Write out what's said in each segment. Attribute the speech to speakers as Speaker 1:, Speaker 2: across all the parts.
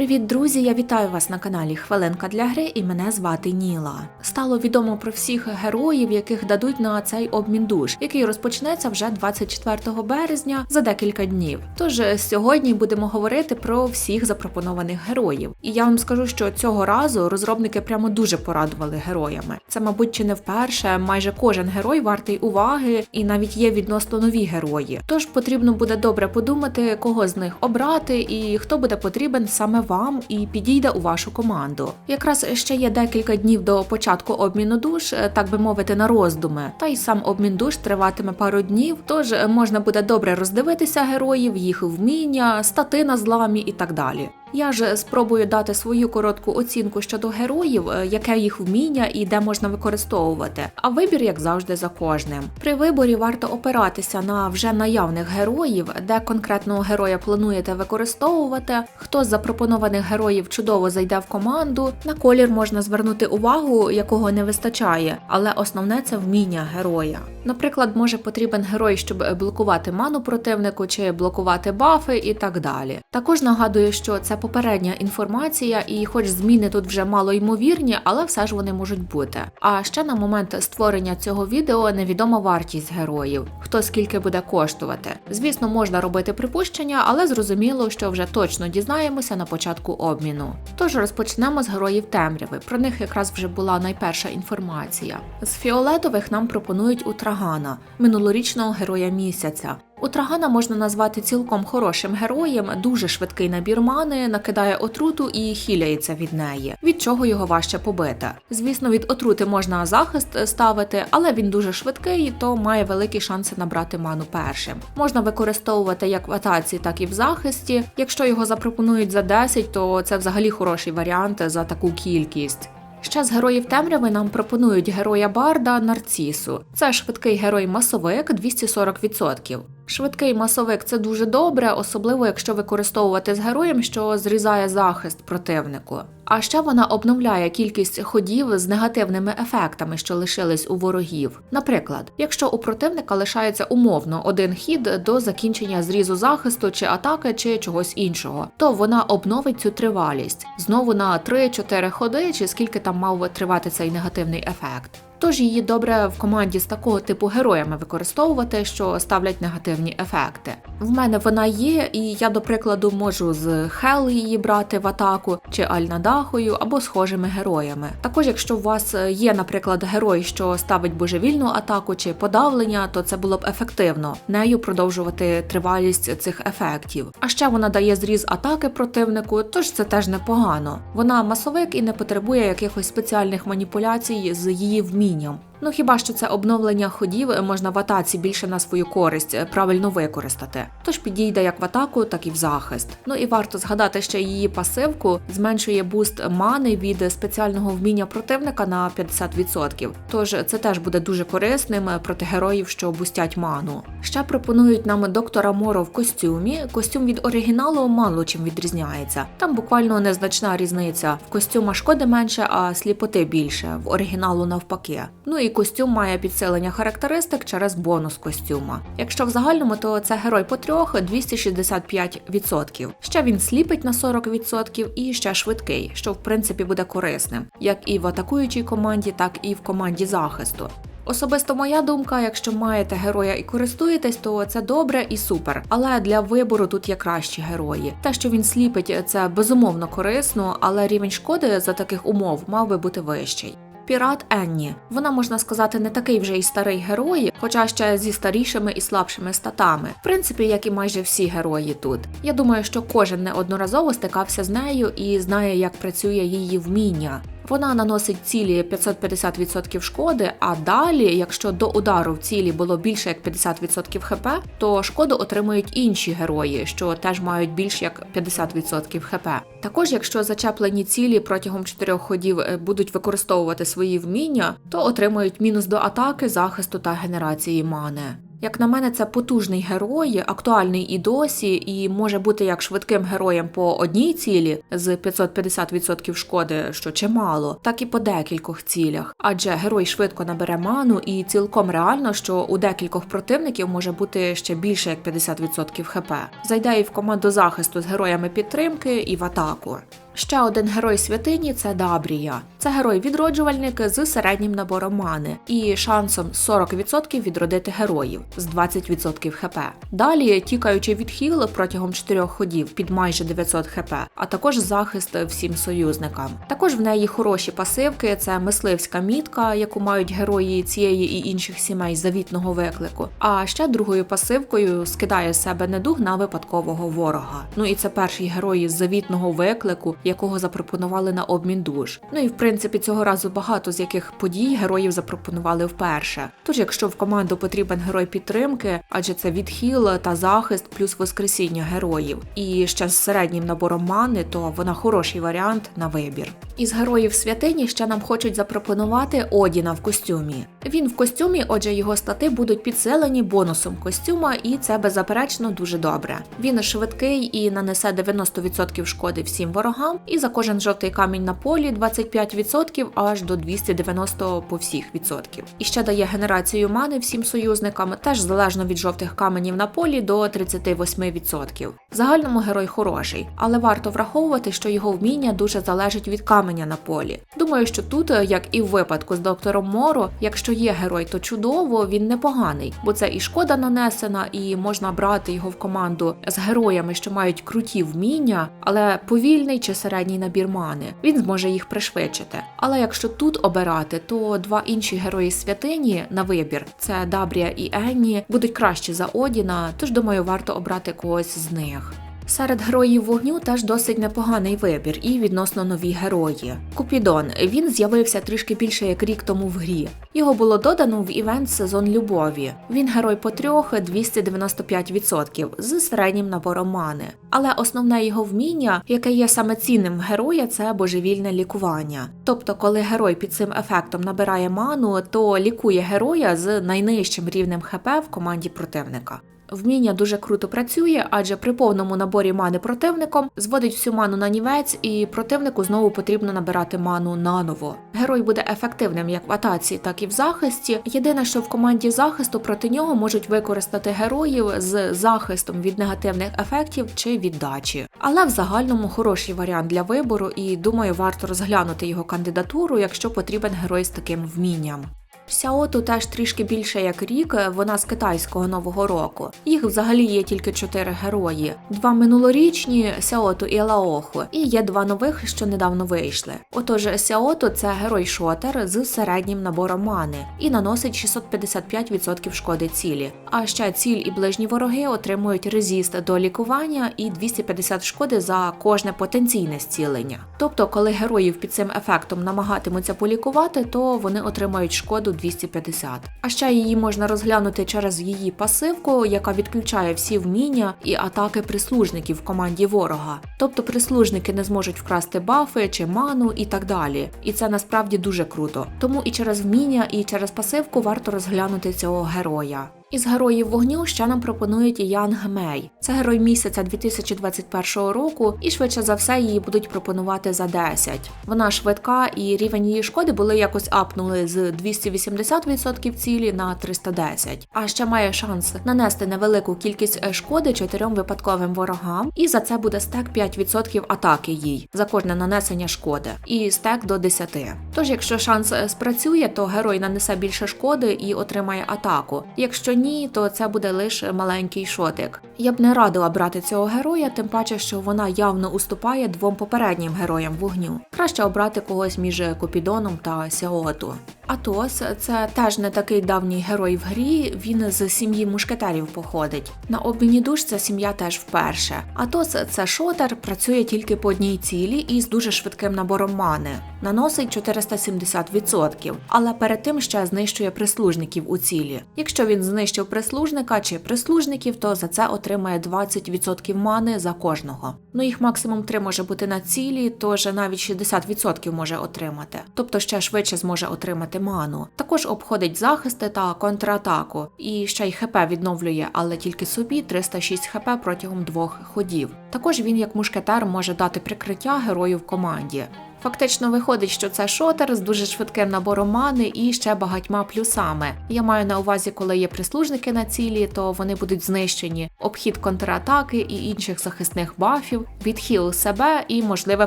Speaker 1: Привіт, друзі! Я вітаю вас на каналі Хвилинка для гри і мене звати Ніла. Стало відомо про всіх героїв, яких дадуть на цей обмін душ, який розпочнеться вже 24 березня за декілька днів. Тож е, сьогодні будемо говорити про всіх запропонованих героїв. І я вам скажу, що цього разу розробники прямо дуже порадували героями. Це, мабуть, чи не вперше. Майже кожен герой вартий уваги, і навіть є відносно нові герої. Тож потрібно буде добре подумати, кого з них обрати і хто буде потрібен саме вам і підійде у вашу команду. Якраз ще є декілька днів до початку обміну душ, е, так би мовити, на роздуми. Та й сам обмін душ триватиме пару днів, тож е, можна буде добре роздивитися героїв, їх вміння, стати на зламі і так далі. Я ж спробую дати свою коротку оцінку щодо героїв, е, яке їх вміння і де можна використовувати. А вибір, як завжди, за кожним. При виборі варто опиратися на вже наявних героїв, де конкретного героя плануєте використовувати. Хто з запропонованих героїв чудово зайде в команду. На колір можна звернути увагу, якого не вистачає, але основне це вміння героя. Наприклад, може потрібен герой, щоб блокувати ману противнику чи блокувати бафи і так далі. Також нагадую, що це попередня інформація, і хоч зміни тут вже мало ймовірні, але все ж вони можуть бути. А ще на момент створення цього відео невідома вартість героїв, хто скільки буде коштувати. Звісно, можна робити припущення, але зрозуміло, що вже точно дізнаємося на початку обміну. Тож розпочнемо з героїв темряви. Про них якраз вже була найперша інформація. З фіолетових нам пропонують Утрагана, минулорічного героя місяця. Утрагана можна назвати цілком хорошим героєм, дуже швидкий набір мани, накидає отруту і хіляється від неї, від чого його важче побити. Звісно, від отрути можна захист ставити, але він дуже швидкий, то має великі шанси набрати ману першим. Можна використовувати як в атаці, так і в захисті. Якщо його запропонують за 10, то це взагалі хороший варіант за таку кількість. Ще з героїв темряви нам пропонують героя Барда Нарцісу. Це швидкий герой масовик 240%. Швидкий масовик це дуже добре, особливо якщо використовувати з героєм, що зрізає захист противнику. А ще вона обновляє кількість ходів з негативними ефектами, що лишились у ворогів. Наприклад, якщо у противника лишається умовно один хід до закінчення зрізу захисту чи атаки, чи чогось іншого, то вона обновить цю тривалість знову на 3-4 ходи, чи скільки там мав тривати цей негативний ефект. Тож її добре в команді з такого типу героями використовувати, що ставлять негативні ефекти. В мене вона є, і я, до прикладу, можу з Хел її брати в атаку, чи Альнадахою, або схожими героями. Також, якщо у вас є, наприклад, герой, що ставить божевільну атаку чи подавлення, то це було б ефективно нею продовжувати тривалість цих ефектів. А ще вона дає зріз атаки противнику, тож це теж непогано. Вона масовик і не потребує якихось спеціальних маніпуляцій з її вмінням. Ну хіба що це обновлення ходів можна в атаці більше на свою користь е, правильно використати. Тож підійде як в атаку, так і в захист. Ну і варто згадати ще її пасивку зменшує буст мани від спеціального вміння противника на 50%. Тож це теж буде дуже корисним проти героїв, що бустять ману. Ще пропонують нам доктора Моро в костюмі. Костюм від оригіналу мало чим відрізняється. Там буквально незначна різниця. В костюма шкоди менше, а сліпоти більше. В оригіналу навпаки. Ну і костюм має підсилення характеристик через бонус костюма. Якщо в загальному, то це герой по трьох 265%. Ще він сліпить на 40% і ще швидкий, що в принципі буде корисним, як і в атакуючій команді, так і в команді захисту. Особисто моя думка, якщо маєте героя і користуєтесь, то це добре і супер. Але для вибору тут є кращі герої. Те, що він сліпить, це безумовно корисно, але рівень шкоди за таких умов мав би бути вищий. Пірат Енні. Вона можна сказати не такий вже й старий герой, хоча ще зі старішими і слабшими статами. В принципі, як і майже всі герої тут. Я думаю, що кожен неодноразово стикався з нею і знає, як працює її вміння. Вона наносить цілі 550% шкоди, а далі, якщо до удару в цілі було більше як 50% хп, то шкоду отримують інші герої, що теж мають більш як 50% хп. Також, якщо зачеплені цілі протягом 4 ходів е, будуть використовувати свої вміння, то отримують мінус до атаки, захисту та генерації мани. Як на мене, це потужний герой, актуальний і досі, і може бути як швидким героєм по одній цілі з 550% шкоди, що чимало, так і по декількох цілях. Адже герой швидко набере ману, і цілком реально, що у декількох противників може бути ще більше як 50% хп. Зайде і в команду захисту з героями підтримки і в атаку. Ще один герой святині це Дабрія. Це герой-відроджувальник з середнім набором мани і шансом 40% відродити героїв з 20% хп. Далі тікаючи від хіл протягом 4 ходів під майже 900 хп, а також захист всім союзникам. Також в неї хороші пасивки: це мисливська мітка, яку мають герої цієї і інших сімей завітного виклику. А ще другою пасивкою скидає себе недуг на випадкового ворога. Ну і це перший герой з завітного виклику, якого запропонували на обмін душ. Ну і в принципі цього разу багато з яких подій героїв запропонували вперше. Тож, якщо в команду потрібен герой підтримки, адже це відхил та захист плюс воскресіння героїв, і ще з середнім набором мани, то вона хороший варіант на вибір. Із героїв святині ще нам хочуть запропонувати Одіна в костюмі. Він в костюмі, отже, його стати будуть підсилені бонусом костюма, і це беззаперечно дуже добре. Він швидкий і нанесе 90% шкоди всім ворогам, і за кожен жовтий камінь на полі 25% аж до 290 по всіх відсотків. І ще дає генерацію мани всім союзникам, теж залежно від жовтих каменів на полі до 38%. В загальному герой хороший, але варто враховувати, що його вміння дуже залежить від каменя на полі. Думаю, що тут, як і в випадку з доктором Моро, якщо є герой, то чудово, він непоганий, бо це і шкода нанесена, і можна брати його в команду з героями, що мають круті вміння, але повільний чи середній набір мани. Він зможе їх пришвидшити. Але якщо тут обирати, то два інші герої святині на вибір це Дабрія і Енні, будуть кращі за Одіна, тож думаю, варто обрати когось з них. Серед героїв вогню теж досить непоганий вибір і відносно нові герої. Купідон він з'явився трішки більше як рік тому в грі. Його було додано в івент сезон любові. Він герой по трьох 295% з середнім набором мани. Але основне його вміння, яке є саме цінним в героя, це божевільне лікування. Тобто, коли герой під цим ефектом набирає ману, то лікує героя з найнижчим рівнем ХП в команді противника. Вміння дуже круто працює, адже при повному наборі мани противником зводить всю ману на нівець, і противнику знову потрібно набирати ману наново. Герой буде ефективним як в атаці, так і в захисті. Єдине, що в команді захисту проти нього можуть використати героїв з захистом від негативних ефектів чи віддачі. Але в загальному хороший варіант для вибору, і думаю, варто розглянути його кандидатуру, якщо потрібен герой з таким вмінням. Сяоту теж трішки більше як рік, вона з китайського нового року. Їх взагалі є тільки чотири герої: два минулорічні Сяоту і Лаоху, і є два нових, що недавно вийшли. Отож, Сяоту це герой шотер з середнім набором мани і наносить 655% шкоди цілі. А ще ціль і ближні вороги отримують резіст до лікування і 250 шкоди за кожне потенційне зцілення. Тобто, коли героїв під цим ефектом намагатимуться полікувати, то вони отримають шкоду 250. А ще її можна розглянути через її пасивку, яка відключає всі вміння і атаки прислужників в команді ворога. Тобто прислужники не зможуть вкрасти бафи чи ману і так далі. І це насправді дуже круто. Тому і через вміння, і через пасивку варто розглянути цього героя. Із героїв вогню ще нам пропонують Янг Мей. Це герой місяця 2021 року, і швидше за все її будуть пропонувати за 10. Вона швидка, і рівень її шкоди були якось апнули з 280% цілі на 310. А ще має шанс нанести невелику кількість е, шкоди чотирьом випадковим ворогам, і за це буде стек 5% атаки їй за кожне нанесення шкоди, і стек до 10. Тож, якщо шанс е, спрацює, то герой нанесе більше шкоди і отримає атаку. Якщо ні, то це буде лише маленький шотик. Я б не радила брати цього героя, тим паче, що вона явно уступає двом попереднім героям вогню. Краще обрати когось між Купідоном та Сяоту. Атос це теж не такий давній герой в грі. Він з сім'ї мушкетерів походить. На обміні душ ця сім'я теж вперше. Атос це шотер, працює тільки по одній цілі і з дуже швидким набором мани. Наносить 470%, але перед тим ще знищує прислужників у цілі. Якщо він знищив прислужника чи прислужників, то за це отримає 20% мани за кожного. Ну їх максимум 3 може бути на цілі, тож навіть 60% може отримати. Тобто ще швидше зможе отримати ману. Також обходить захисти та контратаку. І ще й ХП відновлює, але тільки собі 306 ХП протягом двох ходів. Також він, як мушкетер, може дати прикриття герою в команді. Фактично виходить, що це шотер з дуже швидким набором мани і ще багатьма плюсами. Я маю на увазі, коли є прислужники на цілі, то вони будуть знищені. Обхід контратаки і інших захисних бафів, відхил себе і можливе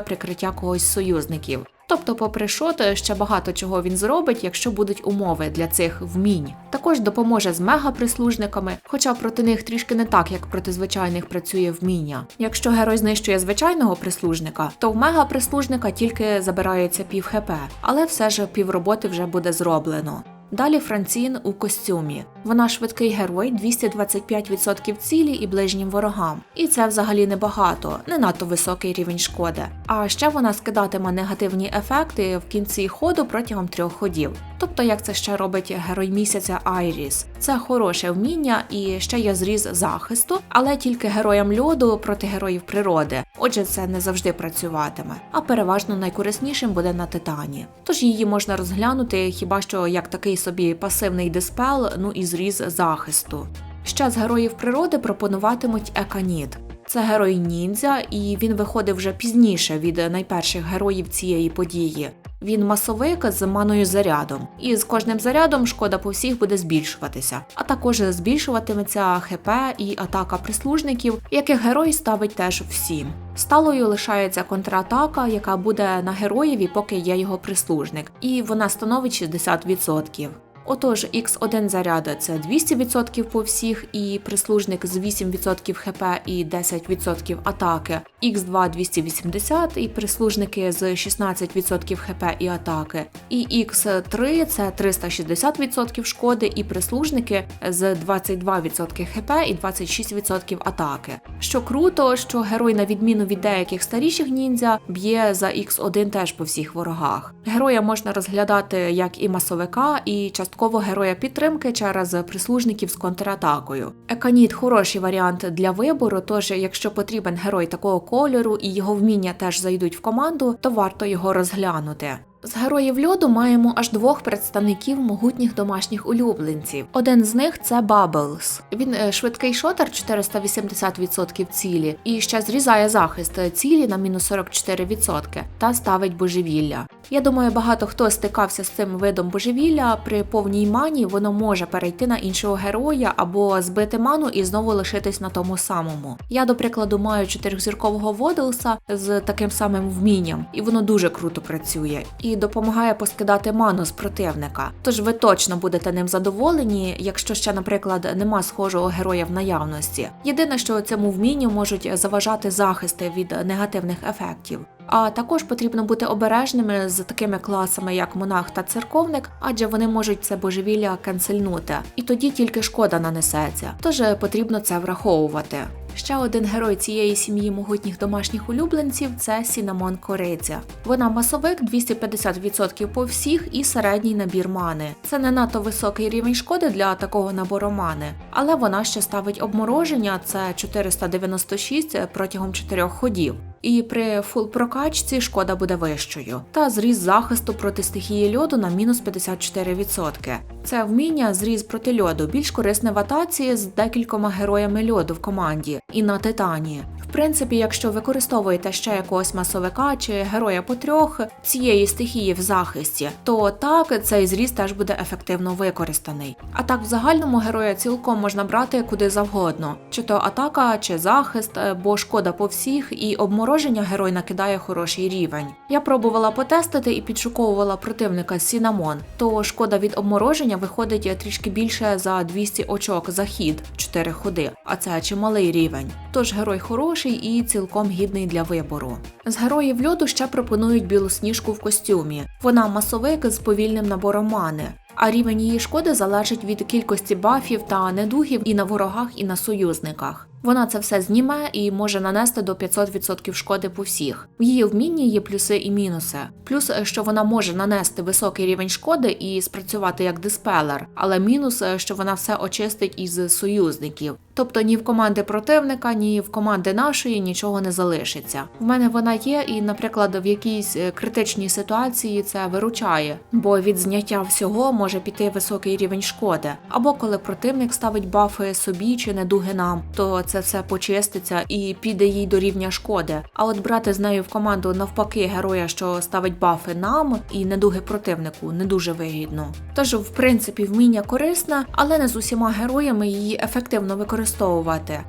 Speaker 1: прикриття когось з союзників. Тобто, попри шот, ще багато чого він зробить, якщо будуть умови для цих вмінь. Також допоможе з мега-прислужниками, хоча проти них трішки не так, як проти звичайних працює вміння. Якщо герой знищує звичайного прислужника, то в мега-прислужника тільки забирається пів хп, але все ж півроботи вже буде зроблено. Далі Францін у костюмі. Вона швидкий герой, 225% цілі і ближнім ворогам. І це взагалі небагато, не надто високий рівень шкоди. А ще вона скидатиме негативні ефекти в кінці ходу протягом трьох ходів. Тобто, як це ще робить герой місяця Айріс. Це хороше вміння і ще є зріз захисту, але тільки героям льоду проти героїв природи. Отже, це не завжди працюватиме, а переважно найкориснішим буде на титані. Тож її можна розглянути хіба що як такий собі пасивний диспел, ну і зріз захисту. Ще з героїв природи пропонуватимуть Еканіт. Це герой ніндзя, і він виходив вже пізніше від найперших героїв цієї події. Він масовик з маною зарядом, і з кожним зарядом шкода по всіх буде збільшуватися, а також збільшуватиметься ХП і атака прислужників, яких герой ставить теж всім. Сталою лишається контратака, яка буде на героєві, поки є його прислужник, і вона становить 60%. Отож, X1 заряда це 200% по всіх, і прислужник з 8% хп і 10% атаки, X2 280 і прислужники з 16% хп і атаки, і X3 це 360% шкоди, і прислужники з 22% хп і 26% атаки. Що круто, що герой, на відміну від деяких старіших ніндзя, б'є за X1 теж по всіх ворогах. Героя можна розглядати як і масовика, і частково героя підтримки через прислужників з контратакою. Еканіт хороший варіант для вибору, тож якщо потрібен герой такого кольору і його вміння теж зайдуть в команду, то варто його розглянути. З героїв льоду маємо аж двох представників могутніх домашніх улюбленців. Один з них це Бабблс. Він е, швидкий шотер 480% цілі і ще зрізає захист цілі на мінус 44% та ставить божевілля. Я думаю, багато хто стикався з цим видом божевілля. При повній мані воно може перейти на іншого героя або збити ману і знову лишитись на тому самому. Я, до прикладу, маю чотирьохзіркового Воделса з таким самим вмінням, і воно дуже круто працює і допомагає поскидати ману з противника. Тож ви точно будете ним задоволені, якщо ще, наприклад, нема схожого героя в наявності. Єдине, що цьому вмінню можуть заважати захисти від негативних ефектів. А також потрібно бути обережними з такими класами, як монах та церковник, адже вони можуть це божевілля канцельнути, і тоді тільки шкода нанесеться. Тож потрібно це враховувати. Ще один герой цієї сім'ї могутніх домашніх улюбленців це Сінамон Кориця. Вона масовик 250% по всіх і середній набір мани. Це не надто високий рівень шкоди для такого набору мани, але вона ще ставить обмороження це 496 протягом 4 ходів. І при фул прокачці шкода буде вищою, та зріз захисту проти стихії льоду на мінус 54%. Це вміння зріз проти льоду більш корисне в атаці з декількома героями льоду в команді і на титані. В принципі, якщо використовуєте ще якогось масовика чи героя по трьох цієї стихії в захисті, то так цей зріз теж буде ефективно використаний. А так в загальному героя цілком можна брати куди завгодно, чи то атака, чи захист, бо шкода по всіх і обмороження герой накидає хороший рівень. Я пробувала потестити і підшуковувала противника Сінамон, то шкода від обмороження виходить трішки більше за 200 очок за хід 4 ходи, а це чималий рівень. Тож герой хороший і цілком гідний для вибору. З героїв льоду ще пропонують білосніжку в костюмі. Вона масовик з повільним набором мани. А рівень її шкоди залежить від кількості бафів та недугів і на ворогах, і на союзниках. Вона це все зніме і може нанести до 500% шкоди по всіх. В її вмінні є плюси і мінуси. Плюс, що вона може нанести високий рівень шкоди і спрацювати як диспелер, але мінус, що вона все очистить із союзників. Тобто ні в команди противника, ні в команди нашої нічого не залишиться. В мене вона є, і, наприклад, в якійсь е, критичній ситуації це виручає, бо від зняття всього може піти високий рівень шкоди. Або коли противник ставить бафи собі чи недуги нам, то це все почиститься і піде їй до рівня шкоди. А от брати з нею в команду навпаки героя, що ставить бафи нам і недуги противнику, не дуже вигідно. Тож, в принципі, вміння корисне, але не з усіма героями її ефективно використовувати.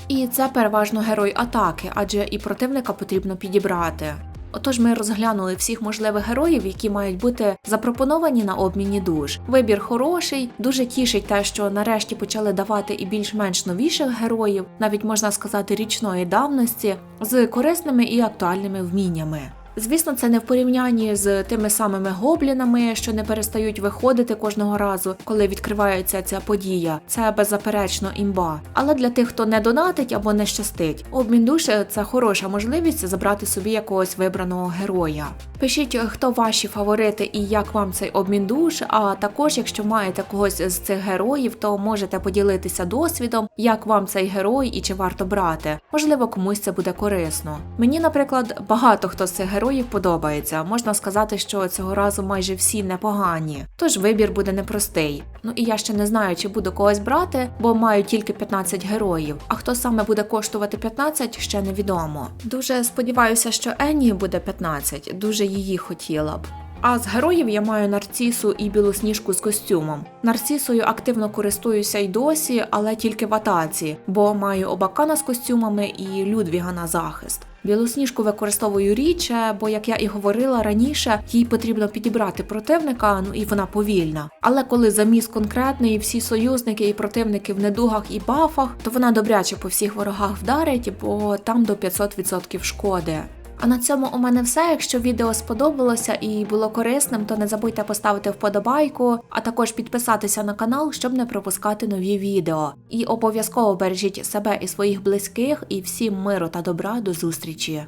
Speaker 1: І це переважно герой атаки, адже і противника потрібно підібрати. Отож, ми розглянули всіх можливих героїв, які мають бути запропоновані на обміні душ. Вибір хороший, дуже тішить те, що нарешті почали давати і більш-менш новіших героїв, навіть можна сказати річної давності, з корисними і актуальними вміннями. Звісно, це не в порівнянні з тими самими гоблінами, що не перестають виходити кожного разу, коли відкривається ця подія. Це беззаперечно імба. Але для тих, хто не донатить або не щастить, обмін душ – це хороша можливість забрати собі якогось вибраного героя. Пишіть, хто ваші фаворити і як вам цей обмін душ. А також, якщо маєте когось з цих героїв, то можете поділитися досвідом, як вам цей герой і чи варто брати. Можливо, комусь це буде корисно. Мені, наприклад, багато хто з цих героїв подобається. Можна сказати, що цього разу майже всі непогані. Тож вибір буде непростий. Ну і я ще не знаю, чи буду когось брати, бо маю тільки 15 героїв. А хто саме буде коштувати 15, ще невідомо. Дуже сподіваюся, що Енні буде 15. Дуже її хотіла б. А з героїв я маю нарцісу і білосніжку з костюмом. Нарцісою активно користуюся й досі, але тільки в атаці, бо маю обакана з костюмами і Людвіга на захист. Білосніжку використовую рідше, бо, як я і говорила раніше, їй потрібно підібрати противника, ну і вона повільна. Але коли заміс конкретний, всі союзники і противники в недугах і бафах, то вона добряче по всіх ворогах вдарить, бо там до 500% шкоди. А на цьому у мене все. Якщо відео сподобалося і було корисним, то не забудьте поставити вподобайку, а також підписатися на канал, щоб не пропускати нові відео. І обов'язково бережіть себе і своїх близьких, і всім миру та добра до зустрічі!